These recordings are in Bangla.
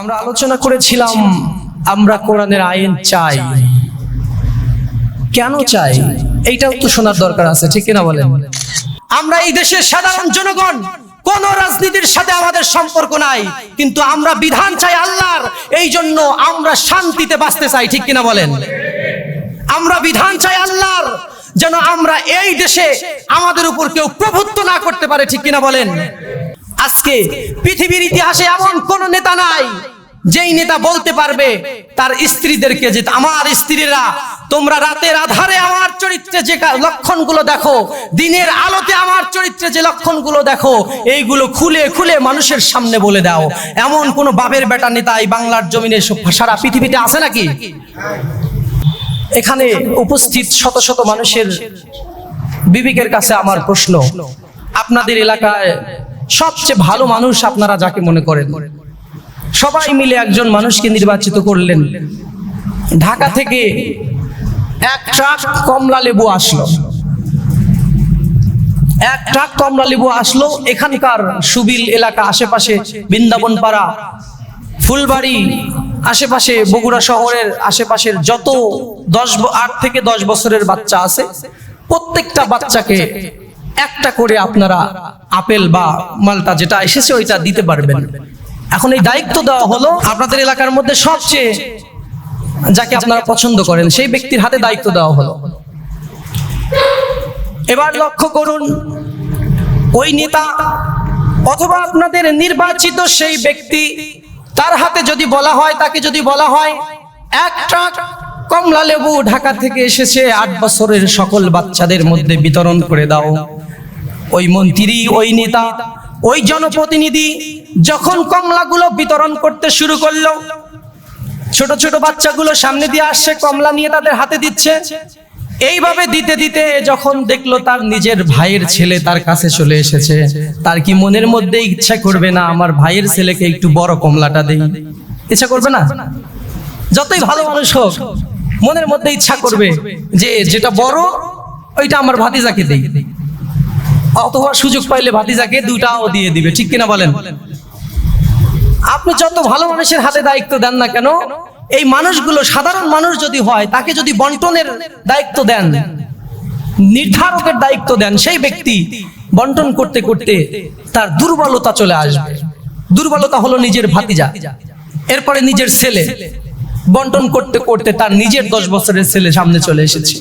আমরা আলোচনা করেছিলাম, আমরা কোরআনের আইন চাই। কেন চাই? এইটাও তো শোনার দরকার আছে, ঠিক কিনা বলেন? আমরা এই দেশের সাধারণ জনগণ, কোন রাজনীতির সাথে আমাদের সম্পর্ক নাই, কিন্তু আমরা বিধান চাই আল্লাহর এই জন্য আমরা শান্তিতে বাঁচতে চাই, ঠিক কিনা বলেন? আমরা বিধান চাই আল্লাহর, যেন আমরা এই দেশে আমাদের উপর কেউ প্রভুত্ব না করতে পারে, ঠিক কিনা বলেন? আজকে পৃথিবীর ইতিহাসে এমন কোন নেতা নাই, যেই নেতা বলতে পারবে তার স্ত্রীদেরকে যে আমার স্ত্রীরা, তোমরা রাতের আধারে আমার চরিত্রে যে লক্ষণগুলো দেখো, দিনের আলোতে আমার চরিত্রে যে লক্ষণগুলো দেখো, এইগুলো খুলে খুলে মানুষের সামনে বলে দাও। এমন কোন বাবের বেটা নেতা এই বাংলার জমিনে সারা পৃথিবীতে আছে নাকি? এখানে উপস্থিত শত শত মানুষের বিবেকের কাছে আমার প্রশ্ন। আপনাদের এলাকায় সবচেয়ে ভালো মানুষ আপনারা যাকে মনে করেন। সবাই মিলে একজন মানুষকে নির্বাচিত করলেন। ঢাকা থেকে এক ট্রাক কমলা লেবু আসলো। এক ট্রাক কমলা লেবু আসলো, এখানকার সুবিল এলাকা আশেপাশে বৃন্দাবন পাড়া ফুলবাড়ি আশেপাশে বগুড়া শহরের আশেপাশের যত দশ আট থেকে দশ বছরের বাচ্চা আছে, প্রত্যেকটা বাচ্চাকে একটা করে আপনারা আপেল বা মালটা যেটা এসেছে ওইটা দিতে পারবেন। এখন এই দায়িত্ব দেওয়া হলো আপনাদের এলাকার মধ্যে সবচেয়ে যাকে আপনারা পছন্দ করেন, সেই ব্যক্তির হাতে দায়িত্ব দেওয়া হলো। এবার লক্ষ্য করুন, ওই নেতা অথবা আপনাদের নির্বাচিত সেই ব্যক্তি, তার হাতে যদি বলা হয়, তাকে যদি বলা হয়, এক ট্রাক কমলা লেবু ঢাকা থেকে এসেছে, আট বছরের সকল বাচ্চাদের মধ্যে বিতরণ করে দাও। ওই মন্ত্রী, ওই নেতা, ওই জনপ্রতিনিধি যখন কমলাগুলো বিতরণ করতে শুরু করল, ছোট ছোট বাচ্চাগুলো সামনে দিয়ে আসছে, কমলা নিয়ে তাদের হাতে দিচ্ছে। এইভাবে দিতে দিতে যখন দেখল তার নিজের ভাইয়ের ছেলে তার কাছে চলে এসেছে, তার কি মনের মধ্যে ইচ্ছা করবে না, আমার ভাইয়ের ছেলেকে একটু বড় কমলাটা দেই ইচ্ছা করবে না? যতই ভালো মানুষ হোক, মনের মধ্যে ইচ্ছা করবে যে, যেটা বড়, ওইটা আমার ভাতিজাকে দেই। অথবা সুযোগ পাইলে ভাতিজাকে দুটাও দিয়ে দিবে, ঠিক কিনা বলেন? আপনি যত ভালো মানুষের হাতে দায়িত্ব দেন না কেন, এই মানুষগুলো সাধারণ মানুষ যদি হয়, তাকে যদি বন্টনের দায়িত্ব দেন, নির্ধারকের দায়িত্ব দেন, সেই ব্যক্তি বন্টন করতে করতে তার দুর্বলতা চলে আসবে। দুর্বলতা হলো নিজের ভাতিজা, এরপরে নিজের ছেলে। বন্টন করতে করতে তার নিজের দশ বছরের ছেলে সামনে চলে এসেছে।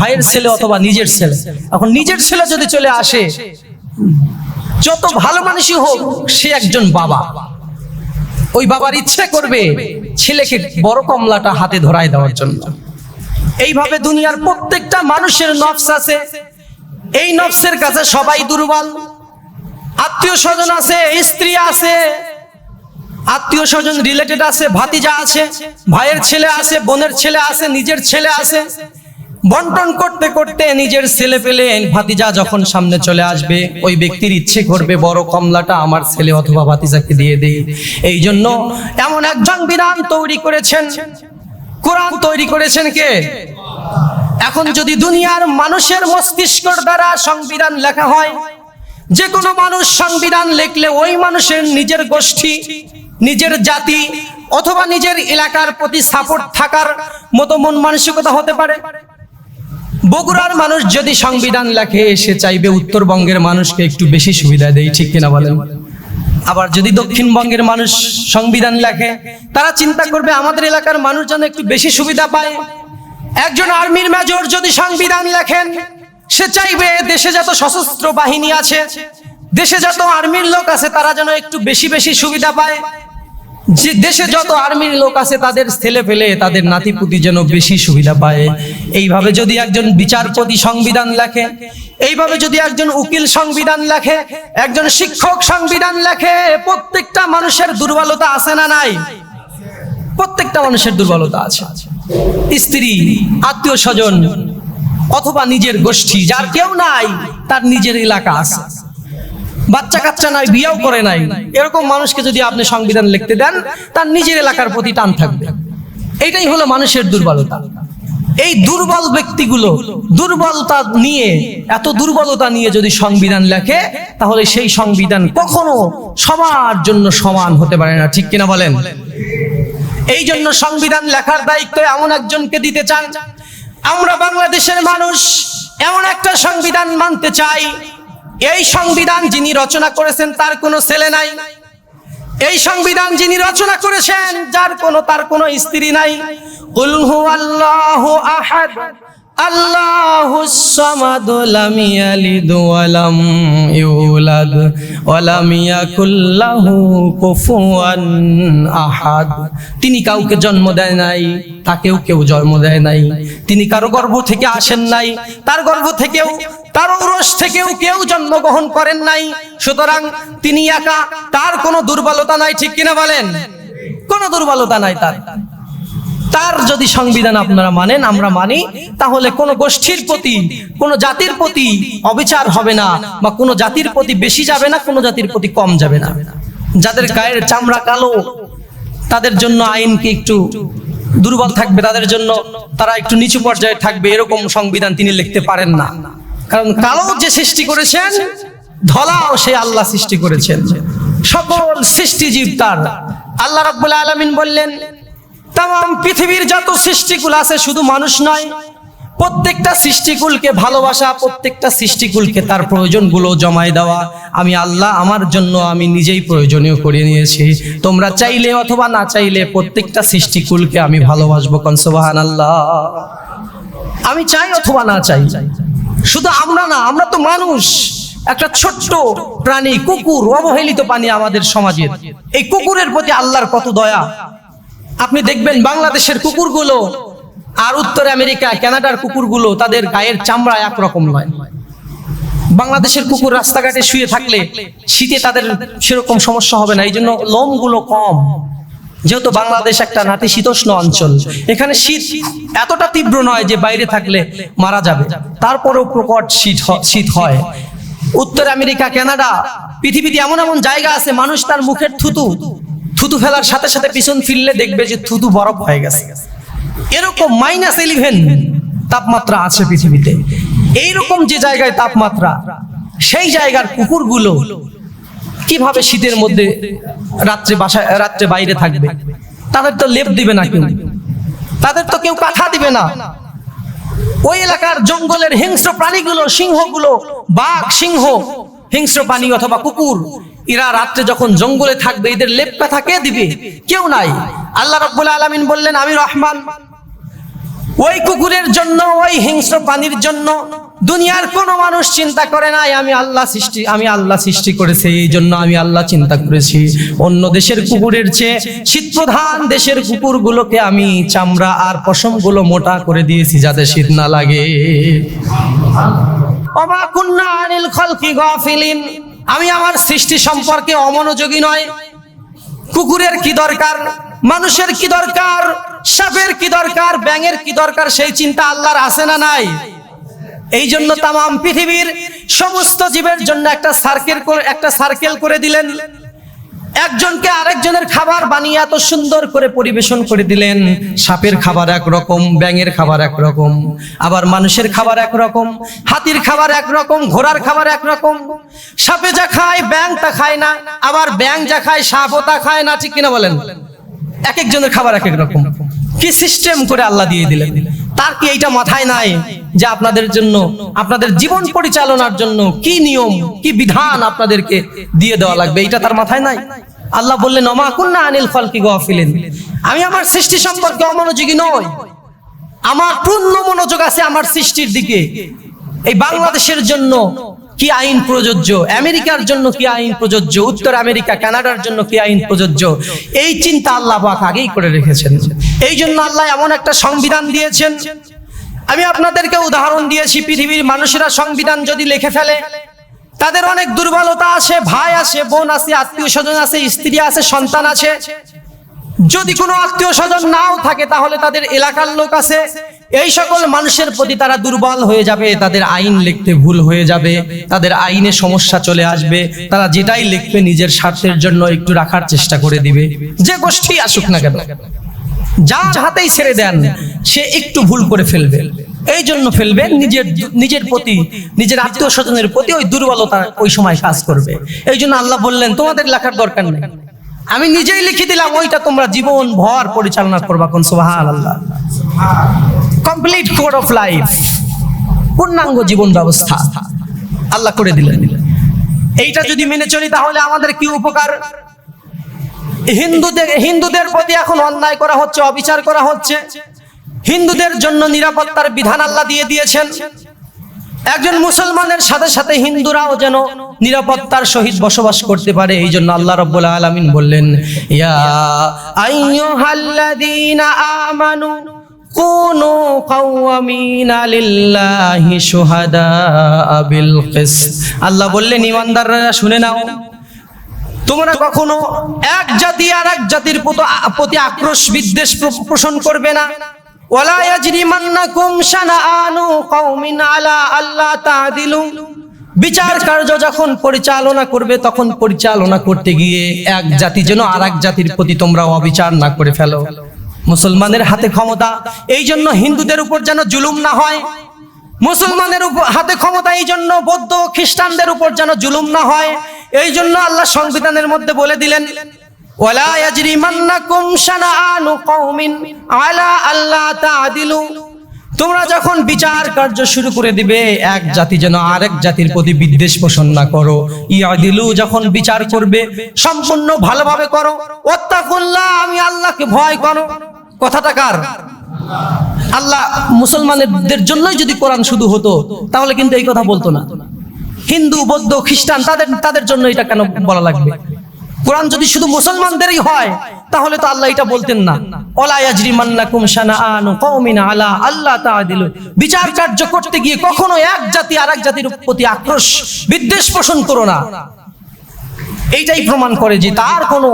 ভাইয়ের ছেলে অথবা নিজের ছেলে। এখন নিজের ছেলে যদি চলে আসে, যত ভালো মানুষই হোক, সে একজন বাবা। ওই বাবার ইচ্ছে করবে ছেলেকে বড় কমলাটা হাতে ধরায় দেওয়ার জন্য। এইভাবে দুনিয়ার প্রত্যেকটা মানুষের নফস আছে। এই নফসের কাছে সবাই দুর্বল। আত্মীয় স্বজন আছে, স্ত্রী আছে, আত্মীয় স্বজন রিলেটেড আছে, ভাতিজা আছে, ভাইয়ের ছেলে আছে, বোনের ছেলে আছে, নিজের ছেলে আছে। বন্টন করতে করতে নিজের ছেলে পেলে ভাতিজা যখন সামনে চলে আসবে, ওই ব্যক্তির ইচ্ছে করবে, বড় কমলাটা আমার ছেলে অথবা ভাতিজাকে দিয়ে দেই। এই জন্য এমন একজন বিধান তৈরি করেছেন। কোরআন তৈরি করেছেন কে? এখন যদি দুনিয়ার মানুষের মস্তিষ্কর দ্বারা সংবিধান লেখা হয় যে কোনো মানুষ সংবিধান লিখলে ওই মানুষের নিজের গোষ্ঠী, নিজের জাতি অথবা নিজের এলাকার প্রতি সাপোর্ট থাকার মতো মন মানসিকতা হতে পারে। বগুড়ার মানুষ যদি সংবিধান লেখে, সে চাইবে উত্তরবঙ্গের মানুষকে একটু বেশি সুবিধা দেয়, ঠিক কিনা বলেন? আবার যদি দক্ষিণবঙ্গের মানুষ সংবিধান লেখে, তারা চিন্তা করবে আমাদের এলাকার মানুষ যেন একটু বেশি সুবিধা পায়। একজন আর্মির মেজর যদি সংবিধান লেখেন, সে চাইবে দেশে যত সশস্ত্র বাহিনী আছে, দেশে যত আর্মির লোক আছে, তারা যেন একটু বেশি বেশি সুবিধা পায়। যে দেশে যত আর্মির লোক আছে, তাদের ছেলে ফেলে তাদের নাতিপুতি যেন বেশি সুবিধা পায়। এইভাবে যদি একজন বিচারপতি সংবিধান লেখে, এইভাবে যদি একজন উকিল সংবিধান লেখে, একজন শিক্ষক সংবিধান লেখে, প্রত্যেকটা মানুষের দুর্বলতা আছে না নাই? প্রত্যেকটা মানুষের দুর্বলতা আছে। স্ত্রী, আত্মীয় স্বজন, অথবা নিজের গোষ্ঠী, যার কেউ নাই, তার নিজের এলাকা আছে। বাচ্চা কাচ্চা নাই, বিয়েও করে নাই। এরকম মানুষকে যদি আপনি সংবিধান লিখতে দেন, তার নিজের এলাকার প্রতি টান থাকবে। এটাই হলো মানুষের দুর্বলতা। এই দুর্বল ব্যক্তিগুলো, দুর্বলতা নিয়ে, এত দুর্বলতা নিয়ে যদি সংবিধান লেখে, তাহলে সেই সংবিধান কখনো সবার জন্য সমান হতে পারে না। ঠিক কিনা বলেন? এই জন্য সংবিধান লেখার দায়িত্ব এমন একজনকে দিতে চান, আমরা বাংলাদেশের মানুষ, এমন একটা সংবিধান মানতে চাই এই সংবিধান যিনি রচনা করেছেন তার কোনো ছেলে নাই। এই সংবিধান যিনি রচনা করেছেন, যার কোনো, তার কোনো স্ত্রী নাই। আহাদ। তিনি কাউকে জন্ম দেয় নাই, তাকেও কেউ জন্ম দেয় নাই। তিনি কারও গর্ভ থেকে আসেন নাই, তার গর্ভ থেকেও, তার ঔরস থেকেও কেউ জন্মগ্রহণ করেন নাই। সুতরাং তিনি একা, তার কোনো দুর্বলতা নাই, ঠিক কিনা বলেন? কোনো দুর্বলতা নাই তার। তার যদি সংবিধান আপনারা মানেন, আমরা মানি, তাহলে কোনো গোষ্ঠীর প্রতি, কোনো জাতির প্রতি অবিচার হবে না, বা কোনো জাতির প্রতি বেশি যাবে না, কোনো জাতির প্রতি কম যাবে না। যাদের গায়ের চামড়া কালো, তাদের জন্য আইনকে একটু দুর্বল থাকবে? তাদের জন্য তারা একটু নিচু পর্যায়ে থাকবে, এরকম সংবিধান তিনি লিখতে পারেন না। কারণ কালো যে সৃষ্টি করেছেন, ধলাও সে আল্লাহ সৃষ্টি করেছেন। সকল সৃষ্টিজীব তার। আল্লাহ রাব্বুল আলামিন বললেন তাম পৃথিবীর যত সৃষ্টিকুল আছে শুধু মানুষ নয়, প্রত্যেকটা সৃষ্টিকুলকে ভালোবাসা, প্রত্যেকটা সৃষ্টিকুলকে তার প্রয়োজনগুলো জমায় দেওয়া। আমি আল্লাহ, আমার জন্য আমি নিজেই প্রয়োজনীয় করে নিয়েছি। তোমরা চাইলে অথবা না চাইলে প্রত্যেকটা সৃষ্টিকুলকে আমি ভালোবাসবো কনসবাহান আল্লাহ আমি চাই অথবা না চাই। শুধু আমরা না, আমরা তো মানুষ। একটা ছোট্ট প্রাণী, কুকুর, অবহেলিত প্রাণী আমাদের সমাজের। এই কুকুরের প্রতি আল্লাহর কত দয়া। আপনি দেখবেন বাংলাদেশের কুকুরগুলো আর উত্তর আমেরিকা, কানাডার কুকুরগুলো তাদের গায়ের চামড়া একরকম নয়। বাংলাদেশের কুকুর রাস্তাঘাটে শুয়ে থাকলে শীতে তাদের সেরকম সমস্যা হবে না, এই জন্য লোমগুলো কম। যেহেতু বাংলাদেশ একটা নাতিশীতোষ্ণ অঞ্চল, এখানে শীত এতটা তীব্র নয় যে বাইরে থাকলে মারা যাবে। তারপরেও প্রকট শীত শীত হয়। উত্তর আমেরিকা, কানাডা, পৃথিবীতে এমন এমন জায়গা আছে, মানুষ তার মুখের থুতু থুতু ফেলার সাথে সাথে পিছন ফিরলে দেখবে যে থুতু বরফ হয়ে গেছে। এরকম মাইনাস ইলেভেন তাপমাত্রা আছে পৃথিবীতে। এইরকম যে জায়গায় তাপমাত্রা, সেই জায়গার কুকুরগুলো কীভাবে শীতের মধ্যে রাত্রে বাসায়, রাত্রে বাইরে থাকবে? তাদের তো লেপ দিবে না কেউ। তাদের তো কেউ কাঁথা দিবে না। ওই এলাকার জঙ্গলের হিংস্র প্রাণীগুলো, সিংহগুলো, বাঘ, সিংহ, হিংস্র প্রাণী অথবা কুকুর এরা রাত্রে যখন জঙ্গলে থাকবে এদের লেপ কাঁথা কে দিবে। কেউ নাই। আল্লাহ রব্বুল আলামিন বললেন, আমি রহমান। ওই কুকুরের জন্য, ওই হিংস্র প্রাণীর জন্য দুনিয়ার কোনো মানুষ চিন্তা করে নাই, আমি আল্লাহ সৃষ্টি, আমি আল্লাহ সৃষ্টি করেছি, এই জন্য আমি আল্লাহ চিন্তা করেছি। অন্য দেশের কুকুরের চেয়ে শীত প্রধান দেশের কুকুরগুলোকে আমি চামড়া আর পশমগুলো মোটা করে দিয়েছি, যাতে শীত না লাগে। অবা কুন্না আনিল খলকি গাফিলিন। আমি আমার সৃষ্টি সম্পর্কে অমনোযোগী নয়। কুকুরের কি দরকার? মানুষের কি দরকার? সাপের কি দরকার? ব্যাঙের কি দরকার? সেই চিন্তা আল্লাহর আছে না নাই? এই জন্য তাম পৃথিবীর সমস্ত জীবের জন্য একটা সার্কেল একটা সার্কেল করে দিলেন। একজনকে আরেকজনের খাবার বানিয়ে এত সুন্দর করে পরিবেশন করে দিলেন। সাপের খাবার একরকম, ব্যাঙের খাবার একরকম, আবার মানুষের খাবার একরকম, হাতির খাবার একরকম, ঘোড়ার খাবার একরকম। সাপে যা খায় ব্যাং তা খায় না, আবার ব্যাং যা খায়, সাপও তা খায় না, ঠিক কিনা বলেন? এক একজনের খাবার এক এক রকম কি সিস্টেম করে আল্লাহ দিয়ে দিলেন? তার কি এইটা মাথায় নাই যে আপনাদের জন্য, আপনাদের জীবন পরিচালনার জন্য কি নিয়ম, কি বিধান আপনাদেরকে দিয়ে দেওয়া লাগবে? এইটা তার মাথায় নাই? আল্লাহ বললেন অমা কুন্না আনিল ফলকি গফিলেন। আমি আমার সৃষ্টি সম্পর্কে অমনোযোগী নই। আমার পূর্ণ মনোযোগ আছে আমার সৃষ্টির দিকে। এই বাংলাদেশের জন্য কি আইন প্রযোজ্য? আমেরিকার জন্য কি আইন প্রযোজ্য? উত্তর আমেরিকা, কানাডার জন্য কি আইন প্রযোজ্য? এই চিন্তা আল্লাহ পাক আগেই করে রেখেছেন। এই জন্য আল্লাহ এমন একটা সংবিধান দিয়েছেন। আমি আপনাদেরকে উদাহরণ দিয়েছি, পৃথিবীর মানুষেরা সংবিধান যদি লিখে ফেলে তাদের অনেক দুর্বলতা আছে, ভাই আছে, বোন আছে, আত্মীয় স্বজন আছে, স্ত্রী আছে, সন্তান আছে। যদি কোনো আত্মীয় স্বজন নাও থাকে, তাহলে তাদের এলাকার লোক আছে। এই সকল মানুষের প্রতি তারা দুর্বল হয়ে যাবে, তাদের আইন লিখতে ভুল হয়ে যাবে, তাদের আইনে সমস্যা চলে আসবে, তারা যেটাই লিখবে নিজের স্বার্থের জন্য একটু রাখার চেষ্টা করে দিবে। যে গোষ্ঠী আসুক না কেন, যার হাতেই ছেড়ে দেন, সে একটু ভুল করে ফেলবে। এই জন্য ফেলবে নিজের নিজের প্রতি নিজের আত্মীয় স্বজনের প্রতি ওই দুর্বলতা ওই সময় কাজ করবে। এই জন্য আল্লাহ বললেন তোমাদের লেখার দরকার নেই। আমি নিজেই লিখে দিলাম ওইটা তোমরা জীবন ভর পরিচালনা করবা কোন সুবহান আল্লাহ কমপ্লিট কোড অফ লাইফ পূর্ণাঙ্গ জীবন ব্যবস্থা আল্লাহ করে দিলেন। এইটা যদি মেনে চলি তাহলে আমাদের কি উপকার? হিন্দুদের হিন্দুদের প্রতি এখন অন্যায় করা হচ্ছে অবিচার করা হচ্ছে। হিন্দুদের জন্য নিরাপত্তার বিধান আল্লাহ দিয়ে দিয়েছেন। একজন মুসলমানের সাথে সাথে হিন্দুরাও যেন নিরাপত্তার সহিত বসবাস করতে পারে, এই জন্য আল্লাহ রব্বুল আলামিন বললেন, ইয়া আল্লাহ বললেন, ইমানদাররা শুনে নাও, তোমরা কখনো এক জাতি আর এক জাতির প্রতি আক্রোশ বিদ্বেষ পোষণ করবে না। ওয়ালা ইয়াজরিমান্নাকুম শানাআনু কওমিন আলা আল্লাহ তা'দিলু। বিচার কার্য যখন পরিচালনা করবে, তখন পরিচালনা করতে গিয়ে এক জাতি যেন আর এক জাতির প্রতি তোমরা অবিচার না করে ফেলো। মুসলমানের হাতে ক্ষমতা এই জন্য হিন্দুদের উপর যেন জুলুম না হয়। মুসলমানের হাতে ক্ষমতা এই জন্য বৌদ্ধ খ্রিস্টানদের উপর যেন জুলুম না হয়। এই জন্য আল্লাহ সংবিধানের মধ্যে বলে দিলেন ওয়ালা ইয়াজরিমান্নাকুম শানাআনু কওমিন আলা আল্লা তা'দিলু। তোমরা যখন বিচার কার্য শুরু করে দিবে, এক জাতি যেন আরেক জাতির প্রতি বিদ্বেষ পোষণ না করো। ইয়াদিলু যখন বিচার করবে, সম্পূর্ণ ভালোভাবে করো। ওয়াত্তাকুল্লাহ, আমি আল্লাহকে ভয় করো। কথাটা কার? আল্লাহ মুসলমানদের জন্যই যদি কোরআন শুধু হতো, তাহলে কিন্তু এই কথা বলতো না। হিন্দু, বৌদ্ধ, খ্রিস্টান, তাদের তাদের জন্য এটা কেন বলা লাগবে? কোরআন যদি শুধু মুসলমানদেরই হয়, তাহলে তো আল্লাহ এটা বলতেন না। ওলা ইয়াজরিমান্নাকুম শানাআনু কওমিন আলা আল্লাহ তাআদিলু বিচার কার্য করতে গিয়ে কখনো এক জাতি আরেক জাতির প্রতি আক্রোশ, বিদ্বেষ পোষণ করো না। এইটাই প্রমাণ করে যে তার কোনো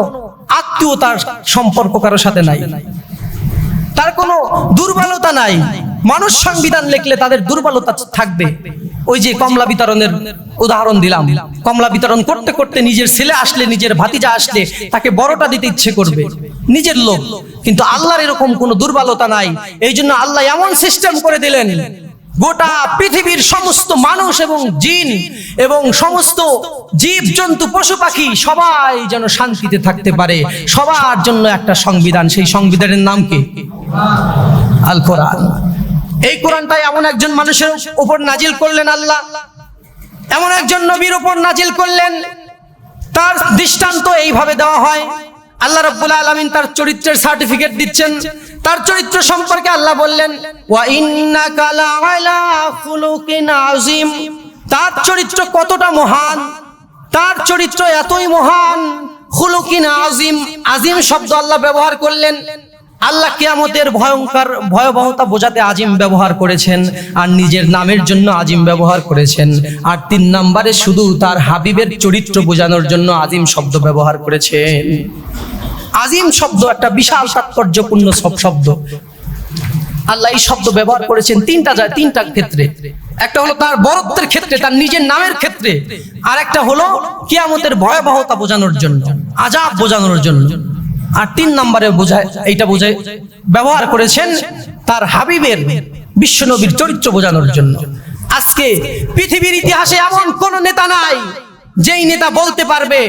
আত্মীয়তার সম্পর্ক কারোর সাথে নাই। তার কোনো দুর্বলতা নাই। মানুষ সংবিধান লিখলে তাদের দুর্বলতা থাকবে। ওই যে কমলা বিতরণের উদাহরণ দিলাম। কমলা বিতরণ করতে করতে নিজের ছেলে আসলে নিজের ভাতিজা আসলে তাকে বড়টা দিতে ইচ্ছে করবে। নিজের লোক কিন্তু আল্লাহর এরকম কোনো দুর্বলতা নাই। এই জন্য আল্লাহ এমন সিস্টেম করে দিলেন। গোটা পৃথিবীর সমস্ত মানুষ এবং জিন এবং সমস্ত জীব জন্তু পশু পাখি সবাই যেন শান্তিতে থাকতে পারে। সবার জন্য একটা সংবিধান। সেই সংবিধানের নাম কি? আল কোরআন এই কোরআনটাই এমন একজন মানুষের উপর নাজিল করলেন আল্লাহ। এমন একজন নবীর উপর নাজিল করলেন। তার দৃষ্টান্ত এইভাবে দেওয়া হয়। আল্লাহ রাব্বুল আলামিন তার চরিত্রের সার্টিফিকেট দিচ্ছেন। তার চরিত্র সম্পর্কে আল্লাহ বললেন আযীম। তার চরিত্র কতটা মহান, তার চরিত্র এতই মহান, খুলুকিন আযীম। আযীম শব্দ আল্লাহ ব্যবহার করলেন। আল্লাহ কিয়ামতের ভয়ঙ্কর ভয়াবহতা বোঝাতে আজিম ব্যবহার করেছেন আর নিজের নামের জন্য আজিম ব্যবহার করেছেন। আর তিন নাম্বারে শুধু তার হাবিবের চরিত্র বোঝানোর জন্য আজিম শব্দ ব্যবহার করেছেন। আজিম শব্দ একটা বিশাল তাৎপর্যপূর্ণ সব শব্দ। আল্লাহ এই শব্দ ব্যবহার করেছেন তিনটা যায়, তিনটা ক্ষেত্রে। একটা হলো তার বরত্বের ক্ষেত্রে, তার নিজের নামের ক্ষেত্রে। আর একটা হলো কিয়ামতের ভয়াবহতা বোঝানোর জন্য আজাব বোঝানোর জন্য। আর তিন নম্বরে বোঝায়, এইটা বোঝায়, ব্যবহার করেছেন তার হাবিবের বিশ্বনবীর চরিত্র বোঝানোর জন্য। আজকে পৃথিবীর ইতিহাসে এমন কোন নেতা নাই, যেই নেতা বলতে পারবে,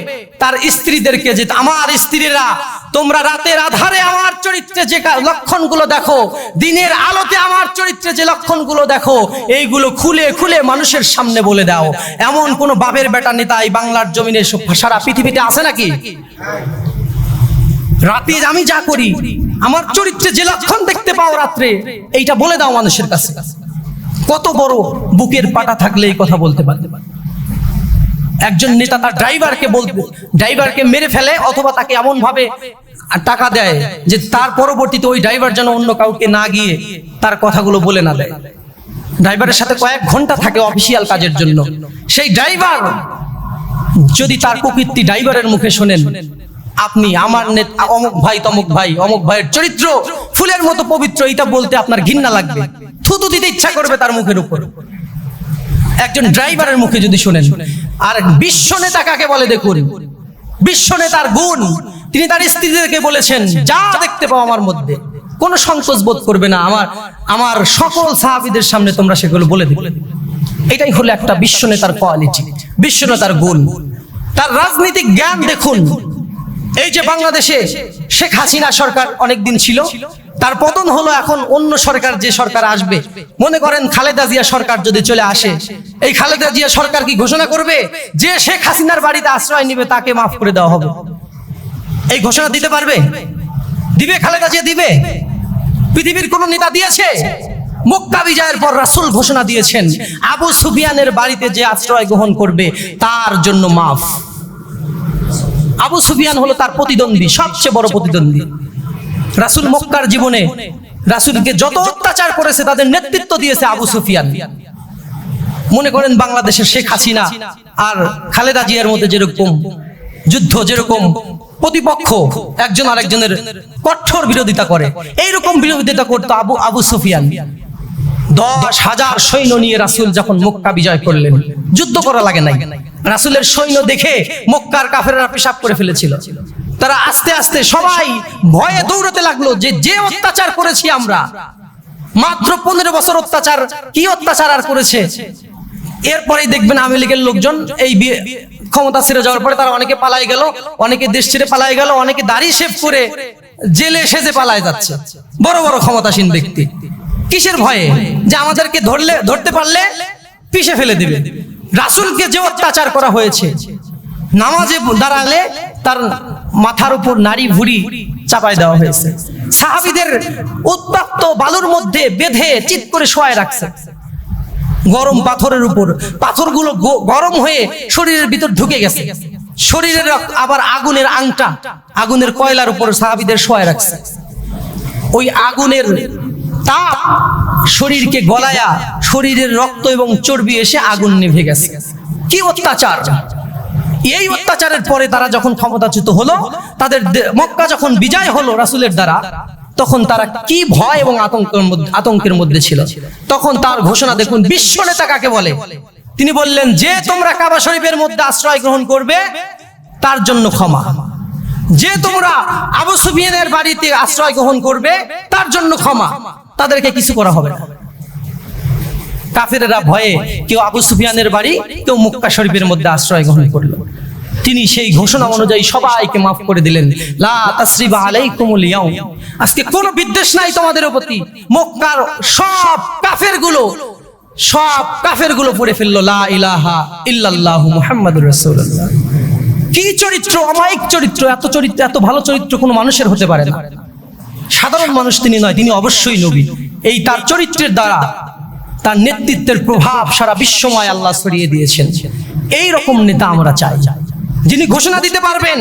তার স্ত্রীদেরকে যে আমার স্ত্রীরা, তোমরা রাতের আধারে আমার চরিত্রে যে লক্ষণগুলো দেখো, দিনের আলোতে আমার চরিত্রে যে লক্ষণগুলো দেখো, এইগুলো খুলে খুলে মানুষের সামনে বলে দাও। এমন কোন বাপের বেটা নেতা এই বাংলার জমিনে সারা পৃথিবীতে আছে নাকি? রাতে আমি যা করি, আমার চরিত্রে যে লক্ষণ দেখতে পাও রাত্রে, এইটা বলে দাও মানুষের কাছে। কত বড় বুকের পাটা থাকলে এই কথা বলতে পারে একজন নেতা তার ড্রাইভারকে বলতে ড্রাইভারকে মেরে ফেলে অথবা তাকে এমন ভাবে টাকা দেয় যে তার পরবর্তীতে ওই ড্রাইভার যেন অন্য কাউকে না গিয়ে তার কথাগুলো বলে না দেয়। ড্রাইভারের সাথে কয়েক ঘণ্টা থাকে অফিসিয়াল কাজের জন্য। সেই ড্রাইভার যদি তার প্রকৃতি ড্রাইভারের মুখে শোনেন আপনি আমার অমুক ভাই, তমুক ভাই, অমুক ভাইয়ের চরিত্র, ফুলের মতো পবিত্র, এটা বলতে আপনার ঘৃণা লাগবে। থুতু দিতে ইচ্ছা করবে তার মুখের উপর। একজন ড্রাইভারের মুখে যদি শোনেন, আর বিশ্ব নেতা কাকে বলে দেখুন? বিশ্ব নেতার গুণ, তিনি তার স্ত্রীদেরকে বলেছেন, যা দেখতে পাও আমার মধ্যে, কোনো সংকোচ বোধ করবে না। আমার আমার সকল সাহাবিদের সামনে তোমরা সেগুলো বলে দিবে। এটাই হলো একটা বিশ্ব নেতার কোয়ালিটি বিশ্ব নেতার গুণ। তার রাজনৈতিক জ্ঞান দেখুন এই যে বাংলাদেশে শেখ হাসিনা সরকার অনেকদিন ছিল, তার পতন হলো এখন অন্য সরকার যে সরকার আসবে। মনে করেন খালেদা জিয়া সরকার যদি চলে আসে, এই খালেদা জিয়া সরকার কি ঘোষণা করবে যে শেখ হাসিনার বাড়িতে আশ্রয় নিবে, তাকে মাফ করে দেওয়া হবে? এই ঘোষণা দিতে পারবে? দিবে খালেদা জিয়া? দিবে। পৃথিবীর কোন নেতা দিয়েছে? মক্কা বিজয়ের পর রাসূল ঘোষণা দিয়েছেন, আবু সুফিয়ানের বাড়িতে যে আশ্রয় গ্রহণ করবে, তার জন্য মাফ। আবু সুফিয়ান হলো তার প্রতিদ্বন্দ্বী, সবচেয়ে বড় প্রতিদ্বন্দ্বী। রাসূল মক্কার জীবনে রাসূলকে যত অত্যাচার করেছে, তাদের নেতৃত্ব দিয়েছে আবু সুফিয়ান। মনে করেন বাংলাদেশের শেখ হাসিনা আর খালেদা জিয়ার মধ্যে যেরকম যুদ্ধ, যেরকম প্রতিপক্ষ একজন আরেকজনের কঠোর বিরোধিতা করে, এইরকম বিরোধিতা করতো আবু আবু সুফিয়ান। দশ হাজার সৈন্য নিয়ে রাসূল যখন মক্কা বিজয় করলেন, যুদ্ধ করা লাগে নাই। রাসূলের সৈন্য দেখে মক্কার কাফেররা পেশাব করে ফেলেছিল। তারা আস্তে আস্তে সবাই ভয়ে দৌড়তে লাগল যে যে অত্যাচার করেছি আমরা, মাত্র পনেরো বছর অত্যাচার, কি অত্যাচার আর করেছে? এরপরেই দেখবেন আওয়ামী লীগের লোকজন এই ক্ষমতা ছেড়ে যাওয়ার পরে তারা অনেকে পালাই গেল, অনেকে দেশ ছেড়ে পালাই গেল, অনেকে দাড়ি শেভ করে জেলে সেজে পালায় যাচ্ছে। বড় বড় ক্ষমতাসীন ব্যক্তি। কিসের ভয়ে? যে আমাদেরকে ধরলে, ধরতে পারলে পিষে ফেলে দিবে। রাসূলকে যে অত্যাচার করা হয়েছে, নামাজে দাঁড়ালে তার মাথার উপর নারী ভুড়ি চাপায় দেওয়া হয়েছে। সাহাবিদের উত্তপ্ত বালুর মধ্যে বেঁধে চিৎ করে শোয়ায় রাখছে। গরম পাথরের উপর। পাথরগুলো গরম হয়ে শরীরের ভিতর ঢুকে গেছে। শরীরের আবার আগুনের আংটা, আগুনের কয়লার উপর সাহাবিদের শোয়ায় রাখছে। ওই আগুনের তাপ শরীরকে গলায়া শরীরের রক্ত এবং চর্বি এসে আগুন নিভে গেছে। কি অত্যাচার? এই অত্যাচারের পরে তারা যখন ক্ষমতাচ্যুত হলো, তাদের মক্কা যখন বিজয় হলো রাসুলের দ্বারা, তখন তারা কি ভয় এবং আতঙ্কের মধ্যে আতঙ্কের মধ্যে ছিল? তখন তার ঘোষণা দেখুন, বিশ্ব নেতা কাকে বলে? তিনি বললেন, যে তোমরা কাবা শরীফের মধ্যে আশ্রয় গ্রহণ করবে, তার জন্য ক্ষমা। যে তোমরা আবু সুফিয়ানের বাড়িতে আশ্রয় গ্রহণ করবে, তার জন্য ক্ষমা। তাদেরকে কিছু করা হবে না। কাফেরেরা ভয়ে কেউ আবু সুফিয়ানের বাড়ি, কেউ মুক্কা শরীফের মধ্যে আশ্রয় গ্রহণ করল। তিনি সেই ঘোষণা অনুযায়ী সবাইকে মাফ করে দিলেন। লা তাসরিবা আলাইকুমুল ইয়াউম। আজকে কোনো বিদ্বেষ নাই তোমাদের প্রতি। মক্কার সব কাফেরগুলো সব কাফেরগুলো পড়ে ফেলল, লা ইলাহা ইল্লাল্লাহু মুহাম্মাদুর রাসূলুল্লাহ। কি চরিত্র, অমায়িক চরিত্র, এত চরিত্র, এত ভালো চরিত্র কোনো মানুষের হতে পারে না। সাধারণ মানুষ তিনি নয়, তিনি অবশ্যই নবী। এই তার চরিত্রের দ্বারা তার নেতৃত্বের প্রভাব সারা বিশ্বময় আল্লাহ ছড়িয়ে দিয়েছেন। এই রকম নেতা আমরা চাই। যিনি ঘোষণা দিতে পারবেন,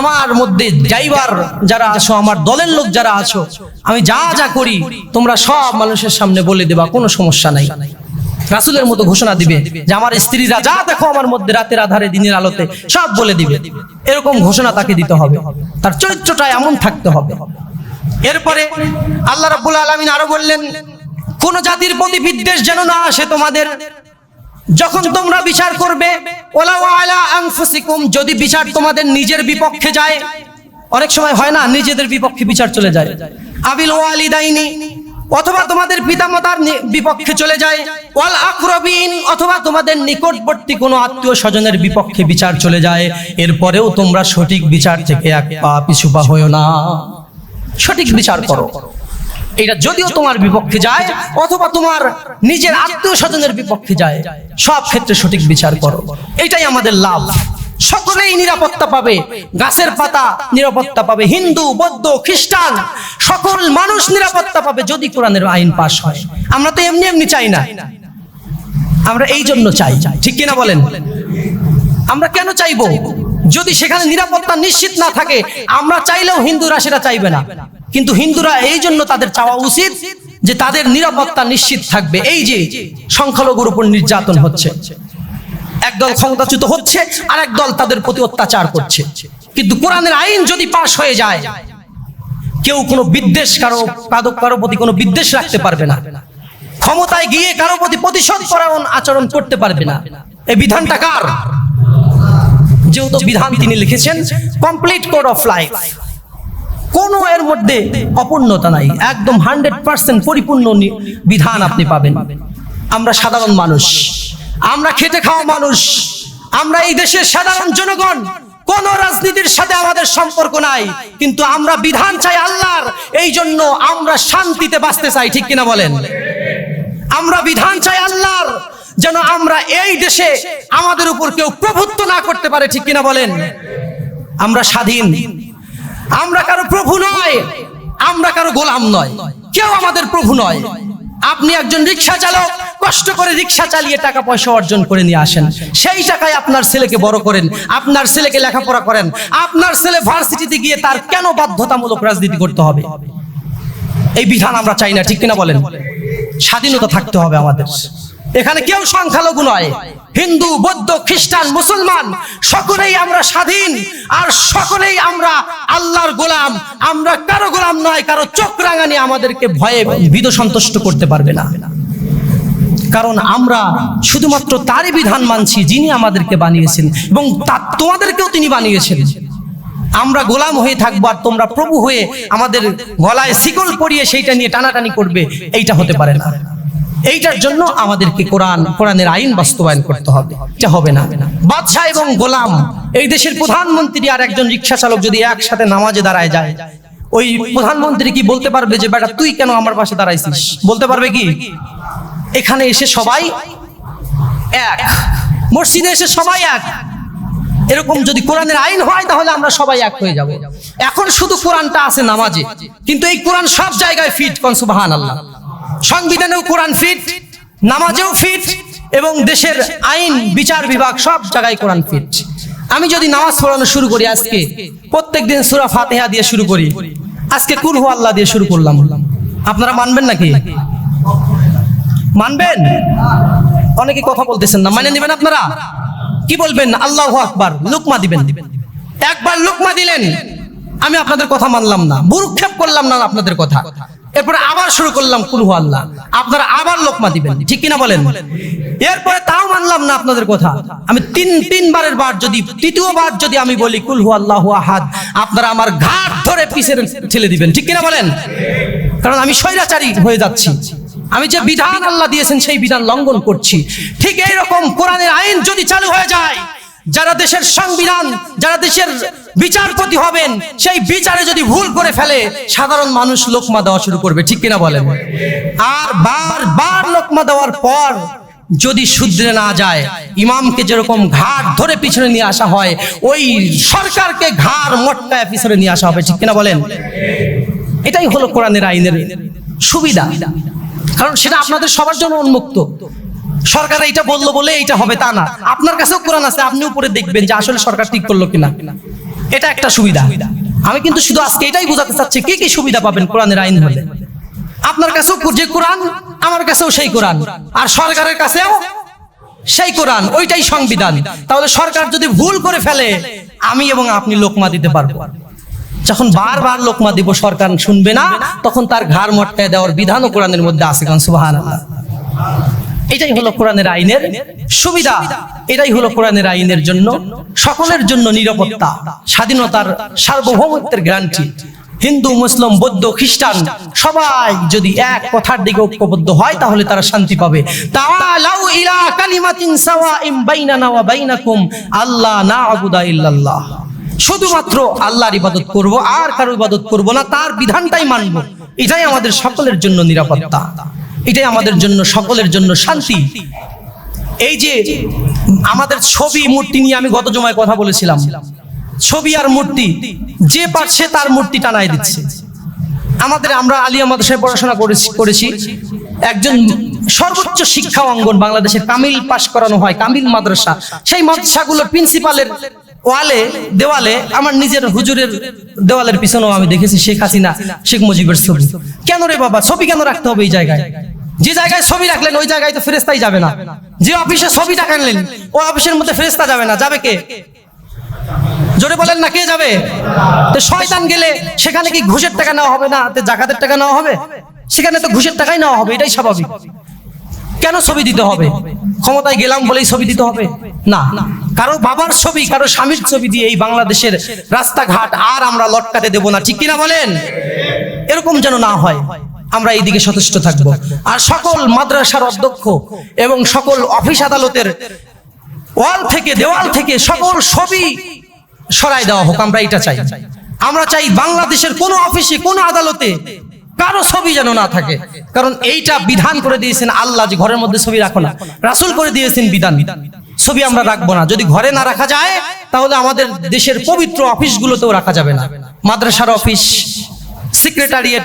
আমার মধ্যে যাইবার যারা আছো, আমার দলের লোক যারা আছো, আমি যা যা করি, তোমরা সব মানুষের সামনে বলে দেবা, কোনো সমস্যা নাই। রাসুলের মতো ঘোষণা দিবে যে আমার স্ত্রীরা যা দেখো আমার মধ্যে রাতের আধারে, দিনের আলোতে, সব বলে দিবে। এরকম ঘোষণা তাকে দিতে হবে। তার চরিত্রটা এমন থাকতে হবে। এরপরে আল্লাহ রাব্বুল আলামিন আরও বললেন, কোন জাতির প্রতি বিদ্বেষ যেন না আসে তোমাদের, যখন তোমরা বিচার করবে যদি বিচার তোমাদের নিজের বিপক্ষে যায়, অনেক সময় হয় না, নিজেদের বিপক্ষে বিচার চলে যায়। আবিল ওয়ালিদাইনি, অথবা তোমাদের পিতামাতার বিপক্ষে চলে যায়, ওয়াল আকরবিন, অথবা তোমাদের নিকটবর্তী কোনো আত্মীয় স্বজনের বিপক্ষে বিচার চলে যায়। এরপরেও তোমরা সঠিক বিচার থেকে এক পা পিছু পা হয়েও না। সঠিক বিচার করো। এটা যদিও তোমার বিপক্ষে যায়, অথবা তোমার নিজের আত্মীয় স্বজনের বিপক্ষে যায়, সব ক্ষেত্রে সঠিক বিচার করো। এটাই আমাদের লাভ। সকলেই নিরাপত্তা পাবে। গাছের পাতা নিরাপত্তা পাবে। হিন্দু, বৌদ্ধ, খ্রিস্টান, সকল মানুষ নিরাপত্তা পাবে যদি কোরআনের আইন পাশ হয়। আমরা তো এমনি এমনি চাই না। আমরা এই জন্য চাই। ঠিক কিনা বলেন? আমরা কেন চাইব? যদি সেখানে নিরাপত্তা নিশ্চিত না থাকে, আমরা চাইলেও হিন্দুরা সেটা চাইবে না। কিন্তু হিন্দুরা এই জন্য তাদের চাওয়া উচিত যে তাদের নিরাপত্তা নিশ্চিত থাকবে। এই যে সংখ্যালঘুর উপর নির্যাতন হচ্ছে। একদল ক্ষমতাচ্যুত হচ্ছে আর দল তাদের প্রতি অত্যাচার করছে। কিন্তু কোরআনের আইন যদি পাশ হয়ে যায়, কেউ কোনো বিদ্বেষ কারও কারও কারও প্রতি কোনো বিদ্বেষ রাখতে পারবে না। ক্ষমতায় গিয়ে কারও প্রতি প্রতিশোধ পরায়ণ আচরণ করতে পারবে না। এই বিধানটা কার? যেহেতু বিধান তিনি লিখেছেন কমপ্লিট কোড অফ লাইফ কোনো এর মধ্যে অপূর্ণতা নাই, একদম হান্ড্রেড পার্সেন্ট পরিপূর্ণ বিধান আপনি পাবেন। আমরা সাধারণ মানুষ, আমরা খেটে খাওয়া মানুষ, আমরা এই দেশের সাধারণ জনগণ, কোন রাজনীতির সাথে আমাদের সম্পর্ক নাই, কিন্তু আমরা বিধান চাই আল্লাহর, এই জন্য আমরা শান্তিতে বাঁচতে চাই, ঠিক কিনা বলেন? আমরা বিধান চাই আল্লাহর যেন আমরা এই দেশে আমাদের উপর কেউ প্রভুত্ব না করতে পারে, ঠিক কিনা বলেন? আমরা স্বাধীন। আমরা কারও প্রভু নয়, আমরা কারও গোলাম নয়। কেউ আমাদের প্রভু নয়। আপনি একজন রিক্সা চালক, কষ্ট করে রিক্সা চালিয়ে টাকা পয়সা অর্জন করে নিয়ে আসেন। সেই টাকায় আপনার ছেলেকে বড় করেন, আপনার ছেলেকে লেখাপড়া করেন, আপনার ছেলে ভার্সিটিতে গিয়ে তার কেন বাধ্যতামূলক রাজনীতি করতে হবে? এই বিধান আমরা চাই না, ঠিক কিনা বলেন? স্বাধীনতা থাকতে হবে আমাদের। এখানে কেউ সংখ্যালঘু নয়। হিন্দু, বৌদ্ধ, খ্রিস্টান, মুসলমান, সকলেই আমরা স্বাধীন আর সকলেই আমরা আল্লাহর গোলাম। আমরা কারও গোলাম নয়, কারও চোখ রাঙানি আমাদেরকে ভয়ে বিদ সন্তুষ্ট করতে পারবে না। কারণ আমরা শুধুমাত্র তারই বিধান মানছি যিনি আমাদেরকে বানিয়েছেন এবং তা তোমাদেরকেও তিনি বানিয়েছেন। আমরা গোলাম হয়ে থাকব আর তোমরা প্রভু হয়ে আমাদের গলায় শিকল পরিয়ে সেইটা নিয়ে টানাটানি করবে, এইটা হতে পারে না। এইটার জন্য আমাদেরকে কোরআন, কোরআনের আইন বাস্তবায়ন করতে হবে। এটা হবে না। বাদশাহ এবং গোলাম, এই দেশের প্রধানমন্ত্রী আর একজন রিক্সা চালক যদি একসাথে নামাজে দাঁড়ায় যায়, ওই প্রধানমন্ত্রী কি বলতে পারবে যে, বেটা, তুই কেন আমার পাশে দাঁড়াইছিস? বলতে পারবে কি? এখানে এসে সবাই এক। মসজিদে এসে সবাই এক। এরকম যদি কোরআনের আইন হয়, তাহলে আমরা সবাই এক হয়ে যাব। এখন শুধু কোরআনটা আছে নামাজে, কিন্তু এই কোরআন সব জায়গায় ফিট কোন সুবাহান আল্লাহ সংবিধানেও কোরআন ফিট, নামাজেও ফিট এবং দেশের আইন, বিচার বিভাগ সব জায়গায় কোরআন ফিট। আমি যদি নামাজ পড়ানো শুরু করি আজকে, প্রত্যেকদিন সূরা ফাতিহা দিয়ে শুরু করি। আজকে কুল হু আল্লাহ দিয়ে শুরু করলাম। আপনারা মানবেন নাকি? মানবেন? অনেকে কথা বলতেছেন না। মানে নেবেন আপনারা? কি বলবেন? আল্লাহ আকবার। লুকমা দিবেন। একবার লুকমা দিলেন। আমি আপনাদের কথা মানলাম না। বুরুক্ষেপ করলাম না আপনাদের কথা। এরপরে আবার শুরু করলাম, কুলহু আল্লাহ। আপনারা আবার লোকমা দিবেন, ঠিক কিনা বলেন? এরপরে তাও মানলাম না আপনাদের কথা। আমি তিন, তিনবারের বার যদি, তৃতীয়বার যদি আমি বলি, কুলহু আল্লাহ আহাদ, আপনারা আমার ঘাট ধরে পিছের ঠেলে দিবেন, ঠিক কিনা বলেন? কারণ আমি স্বৈরাচারী হয়ে যাচ্ছি। আমি যে বিধান আল্লাহ দিয়েছেন, সেই বিধান লঙ্ঘন করছি। ঠিক এইরকম কোরআনের আইন যদি চালু হয়ে যায় যারা দেশের সংবিধান, যারা দেশের বিচারপতি হবেন, সেই বিচারে যদি ভুল করে ফেলে, সাধারণ মানুষ লোকমা দেওয়া শুরু করবে, ঠিক কিনা বলেন? আর বার বার লোকমা দেওয়ার পর যদি শুধরে না যায়, ইমামকে যেরকম ঘাট ধরে পিছনে নিয়ে আসা হয়, ওই সরকারকে ঘাড় মটকায় পিছনে নিয়ে আসা হবে, ঠিক কিনা বলেন? এটাই হলো কোরআনের আইনের সুবিধা। কারণ সেটা আপনাদের সবার জন্য উন্মুক্ত। সরকার এইটা বলল বলে এইটা হবে, তা না। আপনার কাছেও কোরআন আছে, আপনি উপরে দেখবেন যে আসলে সরকার ঠিক করল কিনা। এটা একটা সুবিধা। আমি কিন্তু শুধু আজকে এটাই বোঝাতে চাচ্ছি, কি কি সুবিধা পাবেন কোরআনের আইন হলে আপনার কাছেও যে কোরআন, আমার কাছেও সেই কোরআন। আর সরকারের কাছেও সেই কোরআন, ওইটাই সংবিধান। তাহলে সরকার যদি ভুল করে ফেলে, আমি এবং আপনি লোকমা দিতে পারব। যখন বারবার লোকমা দিব, সরকার শুনবে না, তখন তার ঘাড় মটকায় দেওয়ার বিধানও কোরআনের মধ্যে আছে, কারণ সুবাহান এটাই হলো কোরআনের আইনের সুবিধা। এটাই হলো কোরআনের আইনের জন্য, সকলের জন্য নিরাপত্তা, স্বাধীনতার সার্বভৌমত্বের গ্যারান্টি হিন্দু, মুসলিম, বৌদ্ধ, খ্রিস্টান, সবাই যদি এক কথার দিকে ঐক্যবদ্ধ হয়, তাহলে তারা শান্তি পাবে। আল্লাহ না শুধুমাত্র আল্লাহর ইবাদত করব, আর কারও ইবাদত করব না, তার বিধানটাই মানব। এটাই আমাদের সকলের জন্য নিরাপত্তা। এটাই আমাদের জন্য সকলের জন্য শান্তি। এই যে আমাদের ছবি মূর্তি নিয়ে আমি গত জমায় কথা বলেছিলাম। ছবি আর মূর্তি যে পারছে তার মূর্তি টানায় দিচ্ছে। আমাদের আমরা আলিয়া মাদ্রাসায় পড়াশোনা করেছি করেছি। একজন সর্বোচ্চ শিক্ষা অঙ্গন বাংলাদেশের কামিল পাশ করানো হয় কামিল মাদ্রাসা। সেই মাদ্রাসাগুলোর প্রিন্সিপালের ওয়ালে দেওয়ালে আমার নিজের হুজুরের দেওয়ালের পিছনেও আমি দেখেছি শেখ হাসিনা শেখ মুজিবের ছবি। কেন রে বাবা? ছবি কেন রাখতে হবে এই জায়গায়? যে জায়গায় ছবি রাখলেন, ওই জায়গায় তো ফেরেস্তাই যাবে না। যে অফিসে ছবিটা আনলেন ওই অফিসের মধ্যে ফেরেস্তা যাবে না। যাবে কে? জোরে বলেন না, কে যাবে? তো শয়তান গেলে সেখানে কি ঘুষের টাকা নেওয়া হবে না? জাকাতের টাকা নেওয়া হবে? সেখানে তো ঘুষের টাকাই নেওয়া হবে, এটাই স্বাভাবিক। কেন ছবি দিতে হবে? ক্ষমতায় গেলাম বলেই ছবি দিতে হবে? না। কারও বাবার ছবি, কারও স্বামীর ছবি দিয়ে এই বাংলাদেশের রাস্তাঘাট আর আমরা লটকাতে দেব না। ঠিক কিনা বলেন? এরকম যেন না হয়। আমরা এইদিকে সচেষ্ট থাকব। আর সকল মাদ্রাসার অধ্যক্ষ এবং সকল অফিস আদালতের ওয়াল থেকে, দেওয়াল থেকে সকল ছবি সরাই দেওয়া হোক, আমরা এটা চাই। আমরা চাই বাংলাদেশের কোন অফিসে, কোন আদালতে কারও ছবি যেন না থাকে। কারণ এইটা বিধান করে দিয়েছেন আল্লাহ যে ঘরের মধ্যে ছবি রাখো না। রাসুল করে দিয়েছেন বিধান। ছবি আমরা রাখব না। যদি ঘরে না রাখা যায়, তাহলে আমাদের দেশের পবিত্র অফিসগুলোতেও রাখা যাবে না। মাদ্রাসার অফিস সেক্রেটারিয়েট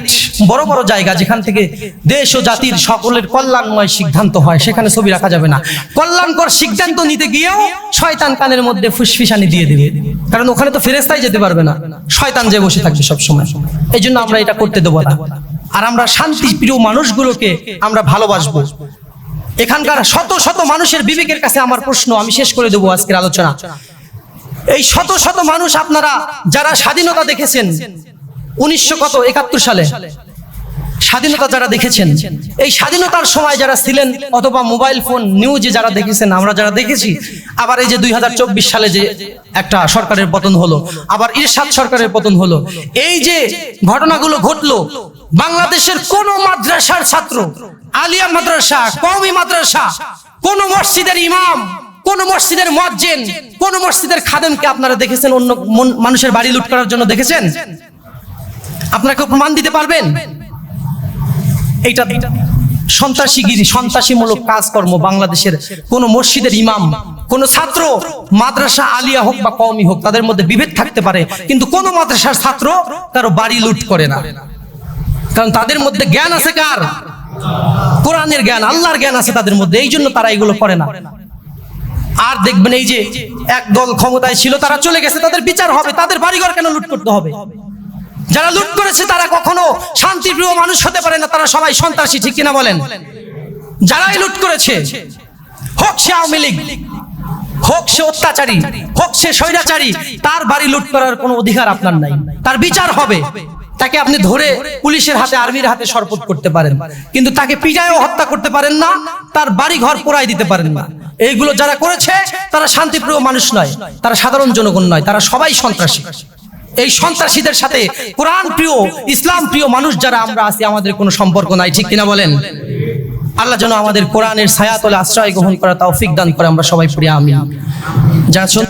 বড় বড় জায়গা যেখান থেকে দেশ ও জাতির সকলের কল্যাণময় সিদ্ধান্ত হয়, সেখানে ছবি রাখা যাবে না। কল্যাণকর সিদ্ধান্ত নিতে গিয়েও শয়তান কানের মধ্যে ফুসফিসানি দিয়ে দেবে। কারণ ওখানে তো ফেরেস্তাই যেতে পারবে না। শয়তান যে বসে থাকবে সব সময় এই জন্য আমরা এটা করতে দেবো না। আর আমরা শান্তি প্রিয় মানুষগুলোকে আমরা ভালোবাসবো। এখানকার শত শত মানুষের বিবেকের কাছে আমার প্রশ্ন, আমি শেষ করে দেবো আজকের আলোচনা। এই শত শত মানুষ আপনারা যারা স্বাধীনতা দেখেছেন উনিশশো কত? একাত্তর সালে। স্বাধীনতা যারা দেখেছেন, এই স্বাধীনতার সময় যারা ছিলেন, অথবা মোবাইল ফোন নিউজে যারা দেখেছেন, আমরা যারা দেখেছি, আবার এই যে দুই হাজার চব্বিশ সালে যে একটা সরকারের পতন হলো, আবার ইরশাদ সরকারের পতন হলো, এই যে ঘটনাগুলো ঘটলো, বাংলাদেশের কোন মাদ্রাসার ছাত্র, আলিয়া মাদ্রাসা, কওমি মাদ্রাসা, কোন মসজিদের ইমাম, কোন মসজিদের মজ্জেন কোন মসজিদের খাদেমকে আপনারা দেখেছেন, অন্য মানুষের বাড়ি লুট করার জন্য দেখেছেন? আপনারা কেউ প্রমাণ দিতে পারবেন? এইটা সন্ত্রাসীগিরি সন্ত্রাসীমূলক কাজকর্ম বাংলাদেশের কোন মসজিদের ইমাম, কোন ছাত্র, মাদ্রাসা আলিয়া হোক বা কওমি হোক, তাদের মধ্যে বিভেদ থাকতে পারে, কিন্তু কোন মাদ্রাসার ছাত্র কারও বাড়ি লুট করে না। কারণ তাদের মধ্যে জ্ঞান আছে কার? কোরআনের জ্ঞান, আল্লাহর জ্ঞান আছে তাদের মধ্যে, এই জন্য তারা এগুলো করে না। আর দেখবেন এই যে এক দল ক্ষমতায় ছিল, তারা চলে গেছে, তাদের বিচার হবে, তাদের বাড়িঘর কেন লুট করতে হবে? যারা লুট করেছে তারা কখনো শান্তিপ্রিয় মানুষ হতে পারে না, তারা সবাই সন্ত্রাসী, ঠিক কিনা বলেন? যারাই লুট করেছে, হোক সে আওয়ামী লীগ, হোক সে অত্যাচারী, হোক সে স্বৈরাচারী, তার বাড়ি লুট করার কোনো অধিকার আপনার নাই। তার বিচার হবে। তাকে আপনি ধরে পুলিশের হাতে, আর্মির হাতে সরপত করতে পারেন। কিন্তু তাকে পিটায়ও হত্যা করতে পারেন না, তার বাড়ি ঘর পোড়াই দিতে পারেন না। এইগুলো যারা করেছে, তারা শান্তিপ্রিয় মানুষ নয়, তারা সাধারণ জনগণ নয়, তারা সবাই সন্ত্রাসী। এই সন্ত্রাসীদের সাথে কোরআন প্রিয়, ইসলাম প্রিয় মানুষ যারা, আমরা আছি, আমাদের কোনো সম্পর্ক নাই, ঠিক কিনা বলেন? আল্লাহ যেন আমাদের কোরআনের ছায়াতলে আশ্রয় গ্রহণ করা তৌফিক দান করে, আমরা সবাই পড়ি আমি যা